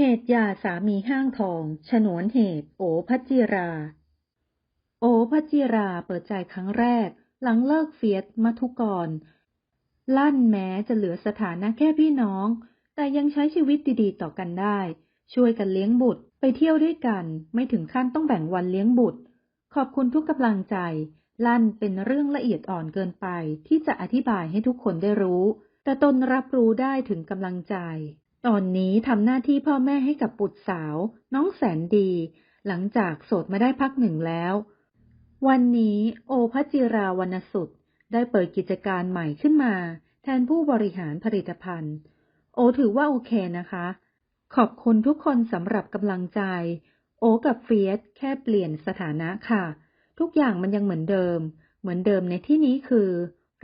เหตุยาสามีห้างทอง ฉนวนเหตุ โอพัจจิรา โอพัจจิราเปิดใจครั้งแรก หลังเลิกเฟียสมัทุกร ลั่นแม้จะเหลือสถานะแค่พี่น้อง แต่ยังใช้ชีวิตดีๆ ต่อกันได้ ช่วยกันเลี้ยงบุตร ไปเที่ยวด้วยกัน ไม่ถึงขั้นต้องแบ่งวันเลี้ยงบุตร ขอบคุณทุกกำลังใจ ลั่นเป็นเรื่องละเอียดอ่อนเกินไป ที่จะอธิบายให้ทุกคนได้รู้ แต่ตนรับรู้ได้ถึงกำลังใจ ตอนนี้ทำหน้าที่พ่อแม่ให้กับบุตรสาว น้องแสนดี หลังจากโสดมาได้พักหนึ่งแล้ว วันนี้โอพจิราวรรณสุดได้เปิดกิจการใหม่ขึ้นมา แทนผู้บริหารผลิตภัณฑ์ โอถือว่าโอเคนะคะ ขอบคุณทุกคนสำหรับกำลังใจ โอกับเฟียสแค่เปลี่ยนสถานะค่ะ ทุกอย่างมันยังเหมือนเดิม เหมือนเดิมในที่นี้คือ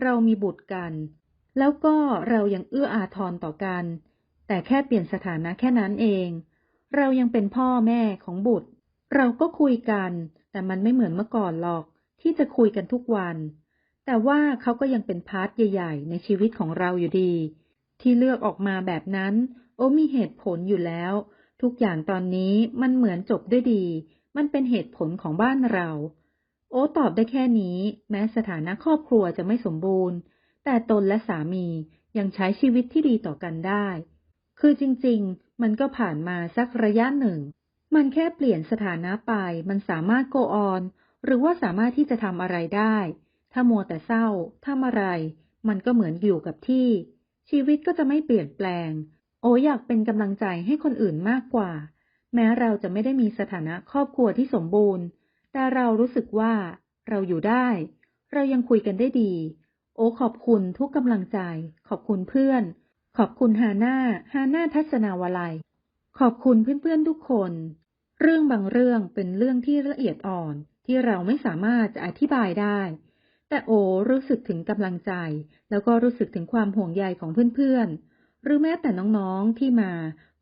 เรามีบุตรกัน แล้วก็เรายังเอื้ออาทรต่อกัน แต่แค่เปลี่ยนสถานะแค่นั้นเอง เรายังเป็นพ่อแม่ของบุตร เราก็คุยกัน แต่มันไม่เหมือนเมื่อก่อนหรอก ที่จะคุยกันทุกวัน แต่ว่าเขาก็ยังเป็นพาร์ทใหญ่ ๆ ในชีวิตของเราอยู่ดี ที่เลือกออกมาแบบนั้น โอ้มีเหตุผลอยู่แล้ว ทุกอย่างตอนนี้มันเหมือนจบด้วยดี มันเป็นเหตุผลของบ้านเรา โอ้ตอบได้แค่นี้ แม้สถานะครอบครัวจะไม่สมบูรณ์ แต่ตนและสามียังใช้ชีวิตที่ดีต่อกันได้ คือจริง ๆ มันก็ผ่านมาสักระยะหนึ่ง มันแค่เปลี่ยนสถานะไป มันสามารถโกออนหรือว่าสามารถที่จะทำอะไรได้ ถ้ามัวแต่เศร้าทำอะไร มันก็เหมือนอยู่กับที่ ชีวิตก็จะไม่เปลี่ยนแปลง โออยากเป็นกำลังใจให้คนอื่นมากกว่า แม้เราจะไม่ได้มีสถานะครอบครัวที่สมบูรณ์ แต่เรารู้สึกว่า เราอยู่ได้ เรายังคุยกันได้ดี โอขอบคุณทุกกำลังใจ ขอบคุณเพื่อน ขอบคุณฮาน่าฮาน่าทัศนาวลัย ขอบคุณเพื่อนๆทุกคน เรื่องบางเรื่องเป็นเรื่องที่ละเอียดอ่อนที่เราไม่สามารถจะอธิบายได้ แต่โอรู้สึกถึงกำลังใจ แล้วก็รู้สึกถึงความห่วงใยของเพื่อนๆ หรือแม้แต่น้องๆที่มา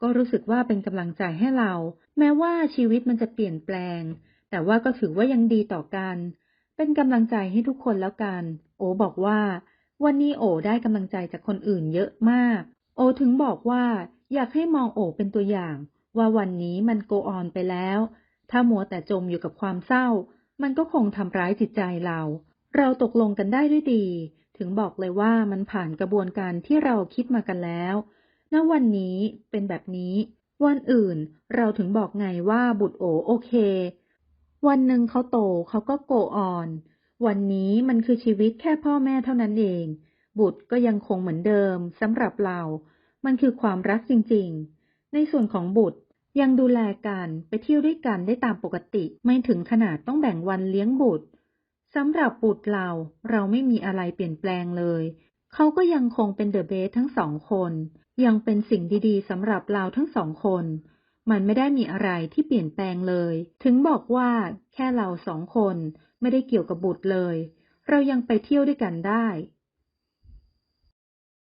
ก็รู้สึกว่าเป็นกำลังใจให้เรา แม้ว่าชีวิตมันจะเปลี่ยนแปลง แต่ว่าก็ถือว่ายังดีต่อกัน เป็นกำลังใจให้ทุกคนแล้วกัน โอบอกว่า วันนี้โอได้กำลังใจจากคนอื่นเยอะมาก โอถึงบอกว่าอยากให้มองโอเป็นตัวอย่าง ว่าวันนี้มันโกออนไปแล้ว ถ้ามัวแต่จมอยู่กับความเศร้า มันก็คงทำร้ายจิตใจเรา เราตกลงกันได้ด้วยดี ถึงบอกเลยว่ามันผ่านกระบวนการที่เราคิดมากันแล้วณวันนี้เป็นแบบนี้ วันอื่นเราถึงบอกไงว่าบุตรโอโอเค วันหนึ่งเขาโตเขาก็โกออน วันนี้มันคือชีวิตแค่พ่อแม่เท่านั้นเอง บุตรก็ยังคงเหมือนเดิมสำหรับเรา มันคือความรักจริง ๆ ในส่วนของบุตรยังดูแลกันไปเที่ยวด้วยกันได้ตามปกติไม่ถึงขนาดต้องแบ่งวันเลี้ยงบุตรสำหรับบุตรเราเราไม่มีอะไรเปลี่ยนแปลงเลย เขาก็ยังคงเป็นเดอะเบสทั้งสองคน ยังเป็นสิ่งดีๆสำหรับเราทั้งสองคน มันไม่ได้มีอะไรที่เปลี่ยนแปลงเลย ถึงบอกว่าแค่เราสองคนไม่ได้เกี่ยวกับบุตรเลย เรายังไปเที่ยวด้วยกันได้